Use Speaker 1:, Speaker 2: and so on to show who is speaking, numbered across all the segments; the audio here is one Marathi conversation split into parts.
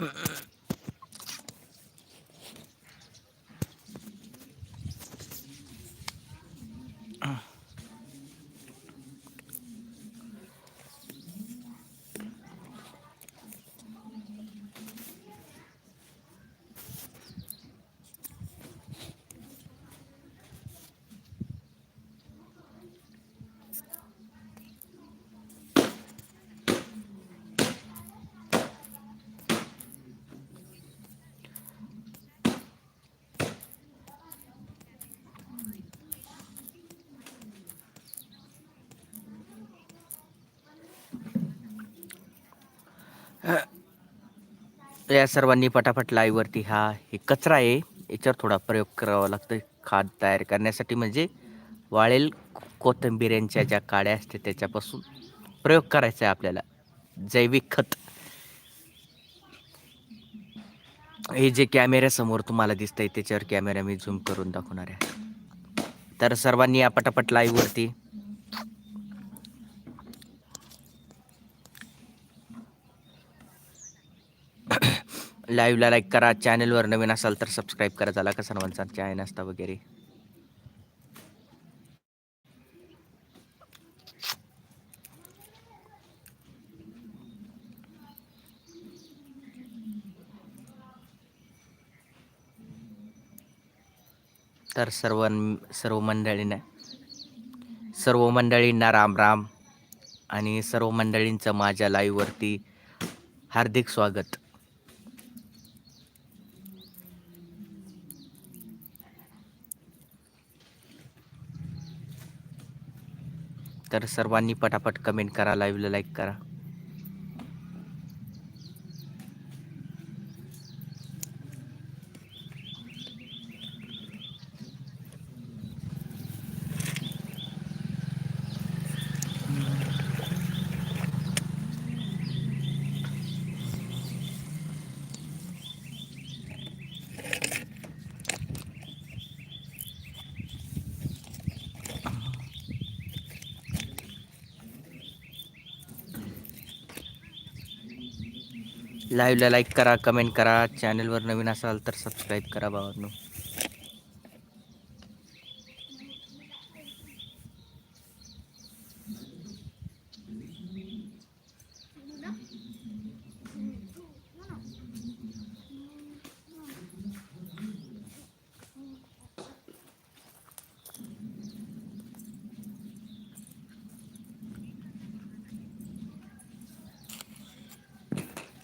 Speaker 1: uh या सर्वांनी पटापट लाईवरती हा हे कचरा आहे. याच्यावर थोडा प्रयोग करावा लागतो खाद तयार करण्यासाठी म्हणजे वाळेल कोथिंबिऱ्यांच्या ज्या काड्या असते त्याच्यापासून प्रयोग करायचा आहे आपल्याला. जैविक खत. हे जे कॅमेऱ्यासमोर तुम्हाला दिसतंय त्याच्यावर कॅमेरा मी झूम करून दाखवणार आहे. तर सर्वांनी या पटापट लाईव्हवरती लाईव्हला लाईक करा. चॅनलवर नवीन असाल तर सबस्क्राईब करा. झाला का सर्वांचा चाय असता वगैरे. तर सर्व सर्व मंडळींना सर्व मंडळींना राम राम आणि सर्व मंडळींचं माझ्या लाईव्हवरती हार्दिक स्वागत. तर सर्वांनी पटापट कमेंट करा लाईव्हला लाईक करा. लाईव्हला लाईक करा कमेंट करा. चॅनलवर नवीन असाल तर सबस्क्राईब करा भावांनो.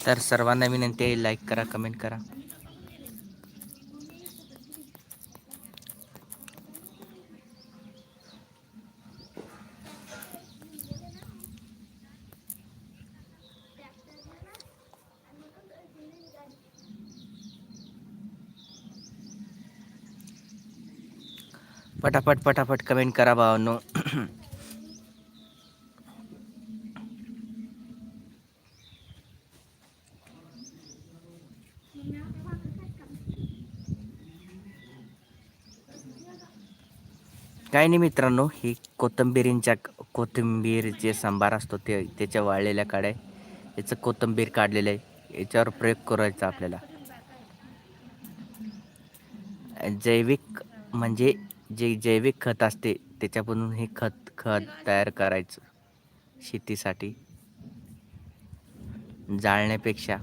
Speaker 1: तर सर्वांना विनंती आहे लाईक करा कमेंट करा पटापट पटापट कमेंट करा भावांनो काही नाही मित्रांनो ही कोथिंबिरींच्या कोथिंबीर जे सांबार असतो ते त्याच्या वाळलेल्या काड्या याचं कोथिंबीर काढलेलं आहे. याच्यावर प्रयोग करायचा आपल्याला. जैविक म्हणजे जे जैविक खत असते त्याच्यापासून हे खत खत तयार करायचं शेतीसाठी. जाळण्यापेक्षा.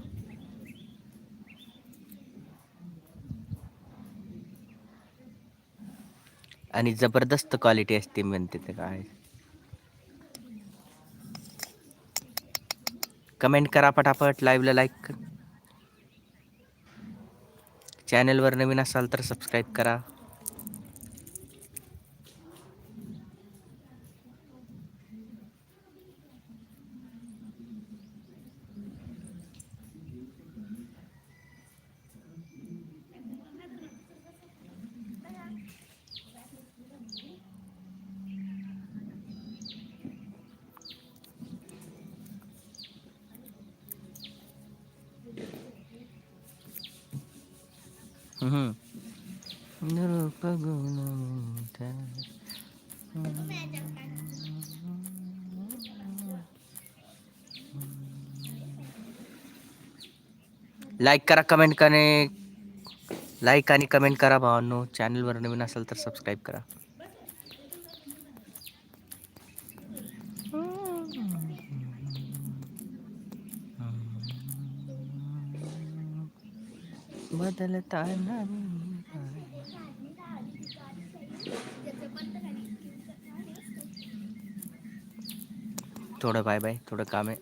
Speaker 1: आणि जबरदस्त क्वालिटी असते म्हणते ते काय कमेंट करा पटापट लाईव्हला लाईक चॅनलवर नवीन असाल तर सबस्क्राईब करा. लाईक करा कमेंट करणे लाईक आणि कमेंट करा भावांनो. चॅनलवर नवीन असेल तर सबस्क्राईब करा. बदलता थोडं बाय बाय थोडं काम आहे.